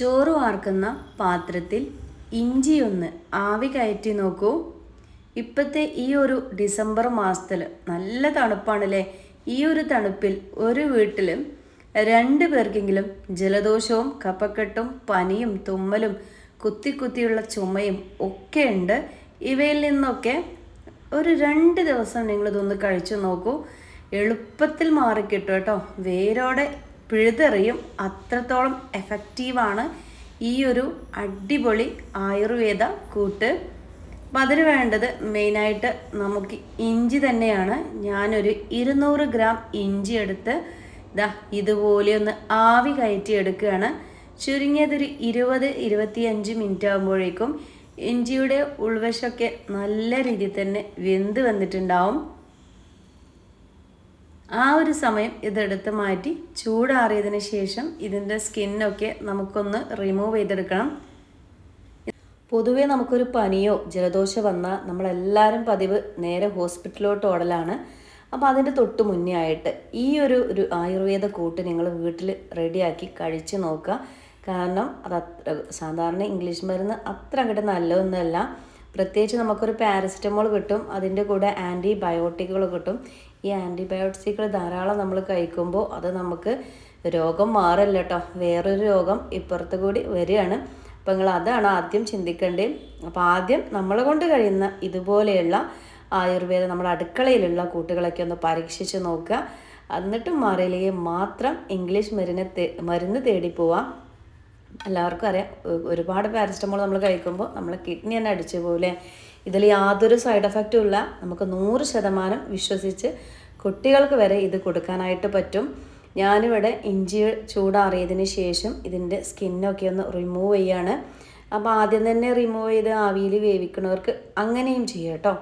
ചോറ് വാർക്കുന്ന പാത്രത്തിൽ ഇഞ്ചി ഒന്ന് ആവി കയറ്റി നോക്കൂ. ഇപ്പോഴത്തെ ഈ ഒരു ഡിസംബർ മാസത്തിൽ നല്ല തണുപ്പാണല്ലേ? ഈ ഒരു തണുപ്പിൽ ഒരു വീട്ടിൽ രണ്ട് പേർക്കെങ്കിലും ജലദോഷവും കഫക്കെട്ടും പനിയും തുമ്മലും കുത്തി കുത്തിയുള്ള ചുമയും ഒക്കെ ഉണ്ട്. ഇവയിൽ നിന്നൊക്കെ ഒരു രണ്ട് ദിവസം നിങ്ങളിതൊന്ന് കഴിച്ചു നോക്കൂ. എളുപ്പത്തിൽ മാറിക്കിട്ടും കേട്ടോ. വേരോടെ പിഴുതെറിയും. അത്രത്തോളം എഫക്റ്റീവാണ് ഈ ഒരു അടിപൊളി ആയുർവേദ കൂട്ട്. അപ്പം അതിന് വേണ്ടത് മെയിനായിട്ട് നമുക്ക് ഇഞ്ചി തന്നെയാണ്. ഞാനൊരു ഇരുന്നൂറ് ഗ്രാം ഇഞ്ചി എടുത്ത് ഇതാ ഇതുപോലെ ഒന്ന് ആവി കയറ്റി എടുക്കുകയാണ്. ചുരുങ്ങിയതൊരു ഇരുപത് ഇരുപത്തിയഞ്ച് മിനിറ്റ് ആകുമ്പോഴേക്കും ഇഞ്ചിയുടെ ഉൾവശമൊക്കെ നല്ല രീതിയിൽ തന്നെ വെന്ത് വന്നിട്ടുണ്ടാവും. ആ ഒരു സമയം ഇതെടുത്ത് മാറ്റി ചൂടാറിയതിന് ശേഷം ഇതിന്റെ സ്കിന്നൊക്കെ നമുക്കൊന്ന് റിമൂവ് ചെയ്തെടുക്കണം. പൊതുവേ നമുക്കൊരു പനിയോ ജലദോഷം വന്നാൽ നമ്മളെല്ലാവരും പതിവ് നേരെ ഹോസ്പിറ്റലിലോട്ട് ഓടലാണ്. അപ്പോൾ അതിന്റെ തൊട്ട് മുന്നേ ആയിട്ട് ഈ ഒരു ഒരു ആയുർവേദ കൂട്ട് നിങ്ങൾ വീട്ടിൽ റെഡിയാക്കി കഴിച്ച് നോക്കുക. കാരണം അത് സാധാരണ ഇംഗ്ലീഷ് മരുന്ന് അത്ര അങ്ങോട്ട് നല്ലതൊന്നുമല്ല. പ്രത്യേകിച്ച് നമുക്കൊരു പാരസിറ്റമോൾ കിട്ടും അതിന്റെ കൂടെ ആന്റിബയോട്ടിക്കുകൾ കിട്ടും. ഈ ആന്റിബയോട്ടിക്സുകൾ ധാരാളം നമ്മൾ കഴിക്കുമ്പോൾ അത് നമുക്ക് രോഗം മാറില്ല കേട്ടോ. വേറൊരു രോഗം ഇപ്പുറത്ത് കൂടി വരികയാണ്. അപ്പോൾ നിങ്ങൾ അതാണ് ആദ്യം ചിന്തിക്കേണ്ടത്. അപ്പോൾ ആദ്യം നമ്മളെ കൊണ്ട് കഴിയുന്ന ഇതുപോലെയുള്ള ആയുർവേദം നമ്മുടെ അടുക്കളയിലുള്ള കൂട്ടുകളൊക്കെ ഒന്ന് പരീക്ഷിച്ച് നോക്കുക. എന്നിട്ടും മാറിയില്ലെങ്കിൽ മാത്രം ഇംഗ്ലീഷ് മരുന്ന് മരുന്ന് തേടി പോവാം എല്ലാവർക്കും അറിയാം. ഒരുപാട് പാരസ്റ്റമോൾ നമ്മൾ കഴിക്കുമ്പോൾ നമ്മൾ കിഡ്നി തന്നെ അടിച്ചു ഇതിൽ യാതൊരു സൈഡ് എഫക്റ്റും ഇല്ല. നമുക്ക് നൂറ് ശതമാനം വിശ്വസിച്ച് കുട്ടികൾക്ക് വരെ ഇത് കൊടുക്കാനായിട്ട് പറ്റും. ഞാനിവിടെ ഇഞ്ചി ചൂടാറിയതിന് ശേഷം ഇതിന്റെ സ്കിന്നൊക്കെ ഒന്ന് റിമൂവ് ചെയ്യാണ്. അപ്പോൾ ആദ്യം തന്നെ റിമൂവ് ചെയ്ത് ആവിയിൽ വേവിക്കണവർക്ക് അങ്ങനെയും ചെയ്യാം കേട്ടോ.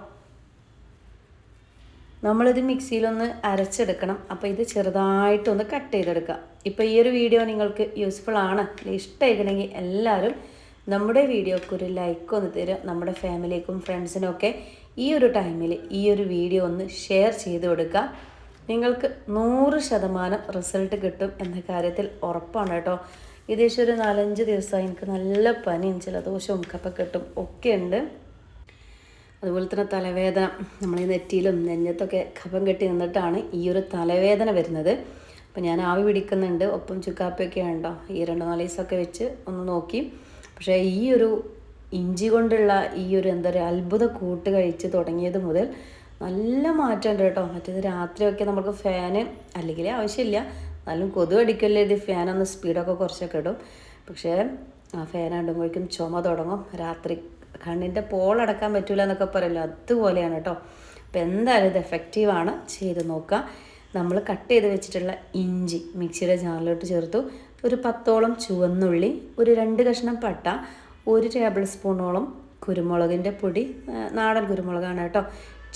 നമ്മളിത് മിക്സിയിലൊന്ന് അരച്ചെടുക്കണം. അപ്പോൾ ഇത് ചെറുതായിട്ടൊന്ന് കട്ട് ചെയ്തെടുക്കുക. ഇപ്പോൾ ഈ ഒരു വീഡിയോ നിങ്ങൾക്ക് യൂസ്ഫുൾ ആണ്. ഇഷ്ടമായിക്കണമെങ്കിൽ എല്ലാവരും നമ്മുടെ വീഡിയോക്ക് ഒരു ലൈക്ക് ഒന്ന് തരിക. നമ്മുടെ ഫാമിലിക്കും ഫ്രണ്ട്സിനും ഒക്കെ ഈ ഒരു ടൈമിൽ ഈ ഒരു വീഡിയോ ഒന്ന് ഷെയർ ചെയ്ത് കൊടുക്കുക. നിങ്ങൾക്ക് നൂറ് ശതമാനം റിസൾട്ട് കിട്ടും എന്ന കാര്യത്തിൽ ഉറപ്പാണ് കേട്ടോ. ഏകദേശം ഒരു നാലഞ്ച് ദിവസമായി എനിക്ക് നല്ല പനിയും ജലദോഷവും കിട്ടും. ഒക്കെ ഉണ്ട്. അതുപോലെ തന്നെ തലവേദന. നമ്മൾ ഈ നെറ്റിയിലും നെഞ്ഞത്തൊക്കെ കഫം കെട്ടി നിന്നിട്ടാണ് ഈ ഒരു തലവേദന വരുന്നത്. അപ്പോൾ ഞാൻ ആവി പിടിക്കുന്നുണ്ട്. ഒപ്പം ചുക്കാപ്പിയൊക്കെ ഉണ്ടോ? ഈ രണ്ട് നാല് ദിവസമൊക്കെ വെച്ച് ഒന്ന് നോക്കി. പക്ഷേ ഈ ഒരു ഇഞ്ചി കൊണ്ടുള്ള ഈ ഒരു എന്താ പറയുക അത്ഭുത കൂട്ട് കഴിച്ച് തുടങ്ങിയത് മുതൽ നല്ല മാറ്റമുണ്ട് കേട്ടോ. മറ്റേത് രാത്രിയൊക്കെ നമുക്ക് ഫാന് അല്ലെങ്കിൽ ആവശ്യമില്ല. എന്നാലും കൊതു അടിക്കല്ലേ ഇത് ഫാനൊന്ന് സ്പീഡൊക്കെ കുറച്ചൊക്കെ ഇടും. പക്ഷേ ആ ഫാൻ ഇടുമ്പോഴേക്കും ചുമ തുടങ്ങും. രാത്രി കണ്ണിന്റെ പോളടക്കാൻ പറ്റില്ല എന്നൊക്കെ പറയല്ലോ. അതുപോലെയാണ് കേട്ടോ. അപ്പോൾ എന്തായാലും ഇത് എഫക്റ്റീവാണ് ചെയ്ത് നോക്കുക. നമ്മൾ കട്ട് ചെയ്ത് വെച്ചിട്ടുള്ള ഇഞ്ചി മിക്സിയുടെ ജാറിലോട്ട് ചേർത്തു. ഒരു പത്തോളം ചുവന്നുള്ളി ഒരു രണ്ട് കഷ്ണം പട്ട ഒരു ടേബിൾ സ്പൂണോളം കുരുമുളകിന്റെ പൊടി നാടൻ കുരുമുളകാണ് കേട്ടോ.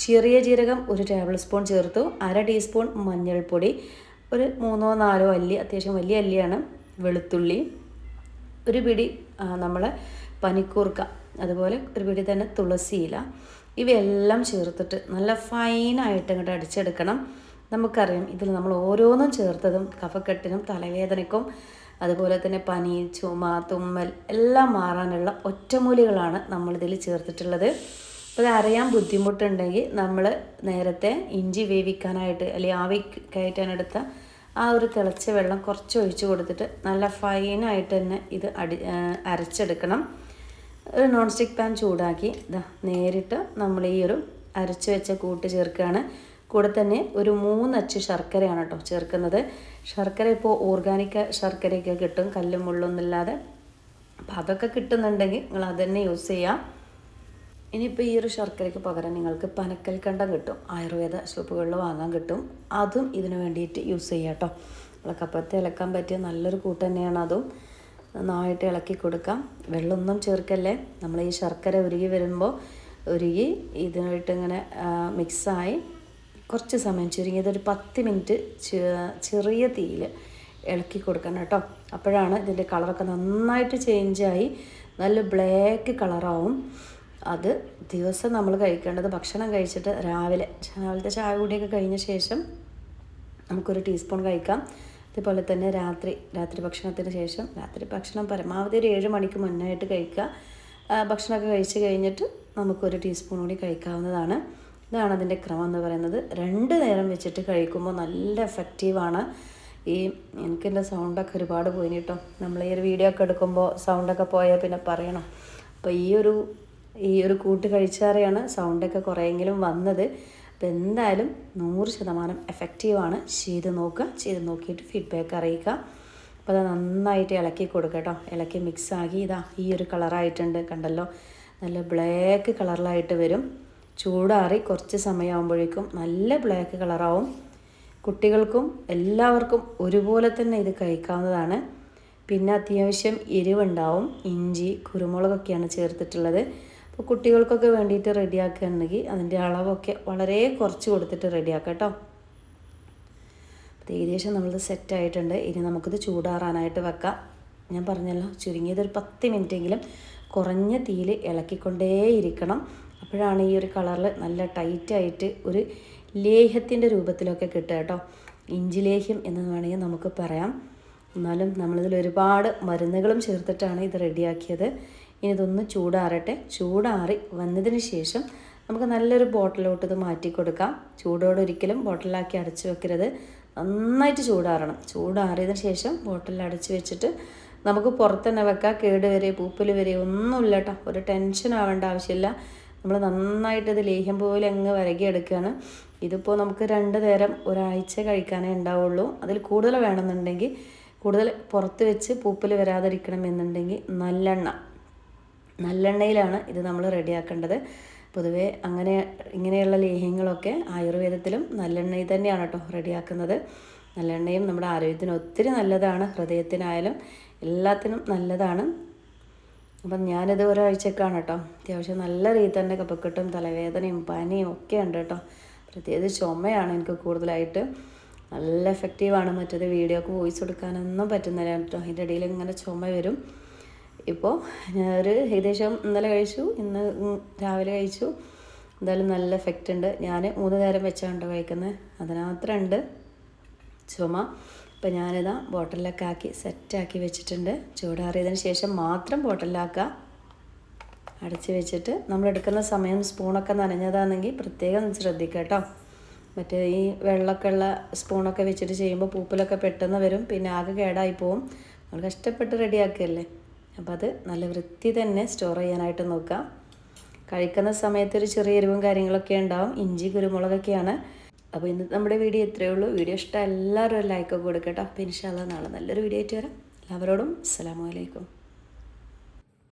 ചെറിയ ജീരകം ഒരു ടേബിൾ സ്പൂൺ ചേർത്തു അര ടീസ്പൂൺ മഞ്ഞൾപ്പൊടി ഒരു മൂന്നോ നാലോ അല്ലി അത്യാവശ്യം വലിയ അല്ലിയാണ് വെളുത്തുള്ളി ഒരു പിടി നമ്മളെ പനിക്കൂർക്ക അതുപോലെ ഒരു പിടി തന്നെ തുളസിയില ഇവയെല്ലാം ചേർത്തിട്ട് നല്ല ഫൈനായിട്ട് ഇങ്ങോട്ട് അടിച്ചെടുക്കണം. നമുക്കറിയാം. ഇതിൽ നമ്മൾ ഓരോന്നും ചേർത്തതും കഫക്കെട്ടിനും തലവേദനയ്ക്കും അതുപോലെ തന്നെ പനി ചുമ തുമ്മൽ എല്ലാം മാറാനുള്ള ഒറ്റമൂലികളാണ് നമ്മളിതിൽ ചേർത്തിട്ടുള്ളത്. അപ്പോൾ ഇത് അറിയാൻ ബുദ്ധിമുട്ടുണ്ടെങ്കിൽ നമ്മൾ നേരത്തെ ഇഞ്ചി വേവിക്കാനായിട്ട് അല്ലെങ്കിൽ ആവി കയറ്റാനെടുത്ത ആ ഒരു തിളച്ച വെള്ളം കുറച്ച് ഒഴിച്ച് കൊടുത്തിട്ട് നല്ല ഫൈനായിട്ട് തന്നെ ഇത് അടി അരച്ചെടുക്കണം. ഒരു നോൺ സ്റ്റിക്ക് പാൻ ചൂടാക്കി ഇതാ നേരിട്ട് നമ്മൾ ഈ ഒരു അരച്ച് വെച്ച കൂട്ട് ചേർക്കുകയാണ്. കൂടെ തന്നെ ഒരു മൂന്നച്ച് ശർക്കരയാണ് കേട്ടോ ചേർക്കുന്നത്. ശർക്കര ഇപ്പോൾ ഓർഗാനിക് ശർക്കരയൊക്കെ കിട്ടും കല്ലും മുള്ളൊന്നുമില്ലാതെ അപ്പോൾ അതൊക്കെ കിട്ടുന്നുണ്ടെങ്കിൽ നിങ്ങൾ അത് തന്നെ യൂസ് ചെയ്യാം. ഇനിയിപ്പോൾ ഈ ഒരു ശർക്കരയ്ക്ക് പകരം നിങ്ങൾക്ക് പനക്കൽക്കണ്ടം കിട്ടും ആയുർവേദ ഷോപ്പുകളിൽ വാങ്ങാൻ കിട്ടും. അതും ഇതിനു വേണ്ടിയിട്ട് യൂസ് ചെയ്യാം കേട്ടോ. നമ്മളെ കപ്പത്തെ ഇളക്കാൻ പറ്റിയ നല്ലൊരു കൂട്ട് തന്നെയാണ് അതും. നന്നായിട്ട് ഇളക്കി കൊടുക്കാം. വെള്ളമൊന്നും ചേർക്കല്ലേ? നമ്മൾ ഈ ശർക്കര ഉരുകി വരുമ്പോൾ ഉരുകി ഇതിനായിട്ട് ഇങ്ങനെ മിക്സായി കുറച്ച് സമയം ചുരുങ്ങിയത് ഒരു പത്ത് മിനിറ്റ് ചെറിയ തീയിൽ ഇളക്കി കൊടുക്കണം കേട്ടോ. അപ്പോഴാണ് ഇതിന്റെ കളറൊക്കെ നന്നായിട്ട് ചേഞ്ചായി നല്ല ബ്ലാക്ക് കളറാവും. അത് ദിവസം നമ്മൾ കഴിക്കേണ്ടത് ഭക്ഷണം കഴിച്ചിട്ട് രാവിലെ രാവിലത്തെ ചായ കൂടിയൊക്കെ കഴിഞ്ഞ ശേഷം നമുക്കൊരു ടീസ്പൂൺ കഴിക്കാം. അതുപോലെ തന്നെ രാത്രി രാത്രി ഭക്ഷണത്തിന് ശേഷം രാത്രി ഭക്ഷണം പരമാവധി ഒരു ഏഴ് മണിക്ക് മുന്നായിട്ട് കഴിക്കുക. ഭക്ഷണമൊക്കെ കഴിച്ച് കഴിഞ്ഞിട്ട് നമുക്കൊരു ടീസ്പൂൺ കൂടി കഴിക്കാവുന്നതാണ്. ഇതാണ് അതിന്റെ ക്രമം എന്ന് പറയുന്നത്. രണ്ട് നേരം വെച്ചിട്ട് കഴിക്കുമ്പോൾ നല്ല എഫക്റ്റീവാണ് ഈ എനിക്ക് എന്റെ സൗണ്ടൊക്കെ ഒരുപാട് പോയി കേട്ടോ. നമ്മൾ ഈ ഒരു വീഡിയോ ഒക്കെ എടുക്കുമ്പോൾ സൗണ്ടൊക്കെ പോയാൽ പിന്നെ പറയണം. അപ്പോൾ ഈ ഒരു ഈ ഒരു കൂട്ട് കഴിച്ചാറിയാണ് സൗണ്ടൊക്കെ കുറേയെങ്കിലും വന്നത്. അപ്പോൾ എന്തായാലും നൂറ് ശതമാനം എഫക്റ്റീവാണ് ചെയ്ത് നോക്കുക. ചെയ്ത് നോക്കിയിട്ട് ഫീഡ്ബാക്ക് അറിയിക്കുക. അപ്പോൾ അത് നന്നായിട്ട് ഇളക്കി കൊടുക്കുക കേട്ടോ. ഇളക്കി മിക്സാക്കി ഇതാ ഈ ഒരു കളറായിട്ടുണ്ട് കണ്ടല്ലോ? നല്ല ബ്ലാക്ക് കളറിലായിട്ട് വരും. ചൂടാറി കുറച്ച് സമയമാകുമ്പോഴേക്കും നല്ല ബ്ലാക്ക് കളറാവും. കുട്ടികൾക്കും എല്ലാവർക്കും ഒരുപോലെ തന്നെ ഇത് കഴിക്കാവുന്നതാണ്. പിന്നെ അത്യാവശ്യം എരിവുണ്ടാവും. ഇഞ്ചി കുരുമുളകൊക്കെയാണ് ചേർത്തിട്ടുള്ളത്. അപ്പോൾ കുട്ടികൾക്കൊക്കെ വേണ്ടിയിട്ട് റെഡിയാക്കുകയാണെങ്കിൽ അതിന്റെ അളവൊക്കെ വളരെ കുറച്ച് കൊടുത്തിട്ട് റെഡിയാക്കാം കേട്ടോ. ഏകദേശം നമ്മളിത് സെറ്റായിട്ടുണ്ട് ഇനി നമുക്കിത് ചൂടാറാനായിട്ട് വെക്കാം. ഞാൻ പറഞ്ഞല്ലോ ചുരുങ്ങിയത് ഒരു പത്ത് മിനിറ്റെങ്കിലും കുറഞ്ഞ തീയിൽ ഇളക്കിക്കൊണ്ടേയിരിക്കണം. അപ്പോഴാണ് ഈ ഒരു കളറിൽ നല്ല ടൈറ്റായിട്ട് ഒരു ലേഹ്യത്തിന്റെ രൂപത്തിലൊക്കെ കിട്ടുക കേട്ടോ. ഇഞ്ചി ലേഹ്യം എന്ന് വേണമെങ്കിൽ നമുക്ക് പറയാം. എന്നാലും നമ്മളിതിൽ ഒരുപാട് മരുന്നുകളും ചേർത്തിട്ടാണ് ഇത് റെഡിയാക്കിയത്. ഇനി ഇതൊന്ന് ചൂടാറട്ടെ. ചൂടാറി വന്നതിന് ശേഷം നമുക്ക് നല്ലൊരു ബോട്ടിലോട്ട് ഇത് മാറ്റി കൊടുക്കാം. ചൂടോടെ ഒരിക്കലും ബോട്ടിലാക്കി അടച്ചു വെക്കരുത്. നന്നായിട്ട് ചൂടാറണം. ചൂടാറിയതിന് ശേഷം ബോട്ടിൽ അടച്ചു വെച്ചിട്ട് നമുക്ക് പുറത്ത് വെക്കാം. കേട് വരെ പൂപ്പൽ വരെ ഒന്നുമില്ല കേട്ടോ. ഒരു ടെൻഷൻ ആവേണ്ട ആവശ്യമില്ല. നമ്മൾ നന്നായിട്ട് ഇത് ലേഹ്യം പോലെ അങ്ങ് വരകിയെടുക്കുകയാണ് ഇതിപ്പോൾ നമുക്ക് രണ്ട് നേരം ഒരാഴ്ച കഴിക്കാനേ ഉണ്ടാവുള്ളൂ. അതിൽ കൂടുതൽ വേണമെന്നുണ്ടെങ്കിൽ കൂടുതൽ പുറത്ത് വെച്ച് പൂപ്പൽ വരാതിരിക്കണം എന്നുണ്ടെങ്കിൽ നല്ലെണ്ണ. നല്ലെണ്ണയിലാണ് ഇത് നമ്മൾ റെഡിയാക്കേണ്ടത്. പൊതുവേ അങ്ങനെ ഇങ്ങനെയുള്ള ലേഹ്യങ്ങളൊക്കെ ആയുർവേദത്തിലും നല്ലെണ്ണയിൽ തന്നെയാണ് കേട്ടോ റെഡിയാക്കുന്നത്. നല്ലെണ്ണയും നമ്മുടെ ആരോഗ്യത്തിന് ഒത്തിരി നല്ലതാണ്. ഹൃദയത്തിനായാലും എല്ലാത്തിനും നല്ലതാണ്. അപ്പം ഞാനിത് ഒരാഴ്ചക്കാണ് കേട്ടോ. അത്യാവശ്യം നല്ല രീതിയിൽ തന്നെ കപ്പക്കെട്ടും തലവേദനയും പനിയും ഒക്കെ ഉണ്ട് കേട്ടോ. പ്രത്യേകിച്ച് ചുമയാണ് എനിക്ക് കൂടുതലായിട്ട്. നല്ല എഫക്റ്റീവാണ് മറ്റേത് വീഡിയോക്ക് വോയിസ് കൊടുക്കാനൊന്നും പറ്റുന്നില്ല കേട്ടോ. അതിന്റെ ഇടയിൽ ഇങ്ങനെ ചുമ വരും. ഇപ്പോൾ ഞാനൊരു ഏകദേശം ഇന്നലെ കഴിച്ചു ഇന്ന് രാവിലെ കഴിച്ചു. എന്തായാലും നല്ല എഫക്റ്റ് ഉണ്ട്. ഞാൻ മൂന്ന് നേരം വെച്ചാണ് കഴിക്കുന്നത് അതിനകത്തുണ്ട് ചുമ. അപ്പോൾ ഞാനിതാ ബോട്ടിലൊക്കെ ആക്കി സെറ്റാക്കി വെച്ചിട്ടുണ്ട്. ചൂടാറിയതിന് ശേഷം മാത്രം ബോട്ടിലാക്കുക. അടച്ച് വെച്ചിട്ട് നമ്മൾ എടുക്കുന്ന സമയം സ്പൂണൊക്കെ നനഞ്ഞതാണെങ്കിൽ പ്രത്യേകം ശ്രദ്ധിക്കുക കേട്ടോ. മറ്റേ ഈ വെള്ളമൊക്കെ ഉള്ള സ്പൂണൊക്കെ വെച്ചിട്ട് ചെയ്യുമ്പോൾ പൂപ്പലൊക്കെ പെട്ടെന്ന് വരും. പിന്നെ ആകെ കേടായി പോവും. നമ്മൾ കഷ്ടപ്പെട്ട് റെഡിയാക്കുകയല്ലേ? അപ്പോൾ അത് നല്ല വൃത്തി തന്നെ സ്റ്റോർ ചെയ്യാനായിട്ട് നോക്കാം. കഴിക്കുന്ന സമയത്ത് ഒരു ചെറിയ എരിവും കാര്യങ്ങളൊക്കെ ഉണ്ടാവും. ഇഞ്ചി കുരുമുളകൊക്കെയാണ്. അപ്പോൾ ഇന്ന് നമ്മുടെ വീഡിയോ ഇത്രയേ ഉള്ളൂ. വീഡിയോ ഇഷ്ടം എല്ലാവരും ലൈക്കൊക്കെ കൊടുക്കട്ടോ. അപ്പോൾ ഇൻഷാല്ല നാളെ നല്ലൊരു വീഡിയോ ആയിട്ട് വരാം. എല്ലാവരോടും അസ്സാം വലൈക്കും